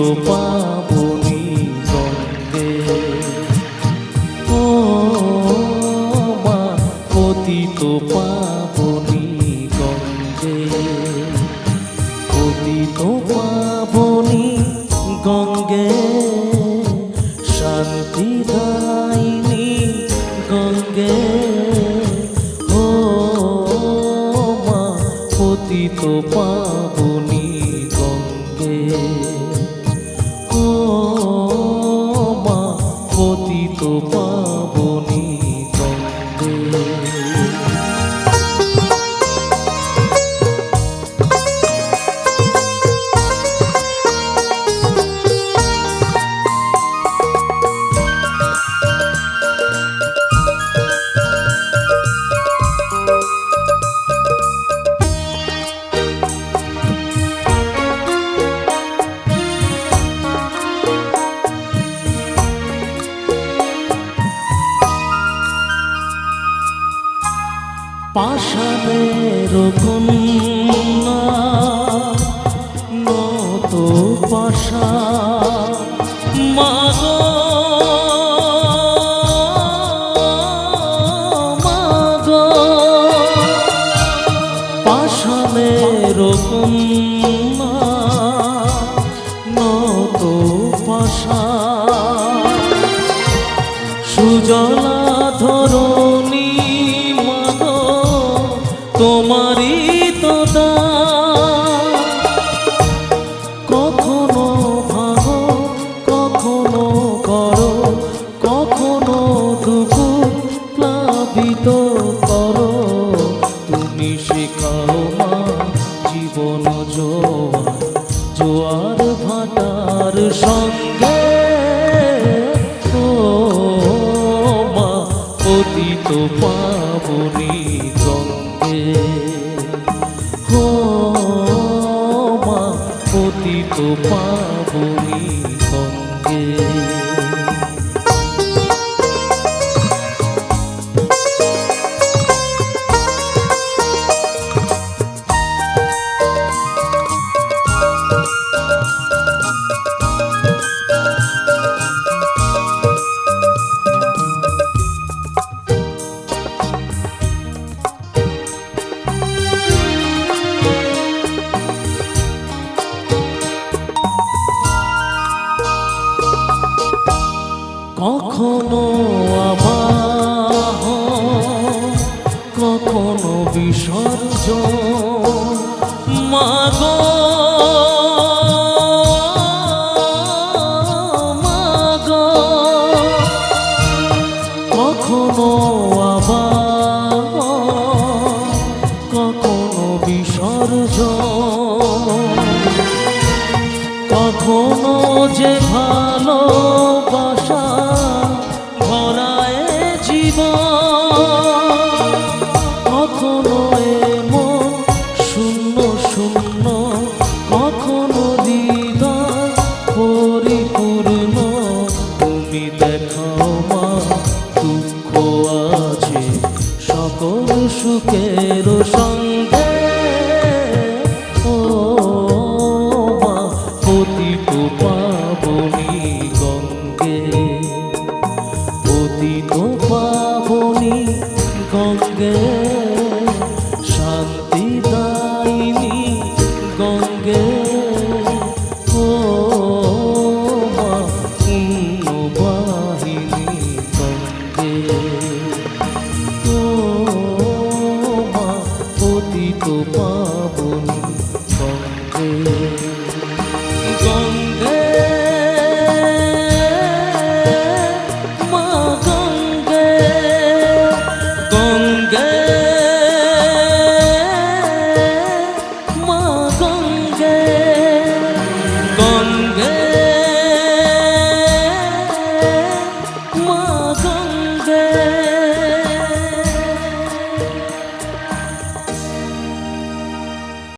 পতিত পাবনি গঙ্গে ও মা পতিত পাবনি গঙ্গে। পতিত পাবনি গঙ্গে, শান্তি দাইনি গঙ্গে। ও মা পতিত পাবনি গঙ্গে পতিত পাশানের নত পাশা মাগো মাগো। পাশানের নত পাশা সুজলা করো। তুমি শেখাও মা জীবন জোয়ার। জোয়ার ভাটার সঙ্গে ও মা পতিত পাবনি গঙ্গে। ও মা পতিত পাবনি কখনো বিসর্জন? মাগো মাগো কখনো আবাহ কখনো বিসর্জন? কখনো যে ভালোবাসা ভরায় জীবন দেখাও মা, দুঃখ আছে, সকল সুখের সঙ্গে ও মা পতিত পাবনি গঙ্গে। পতিত পাবনি গঙ্গে।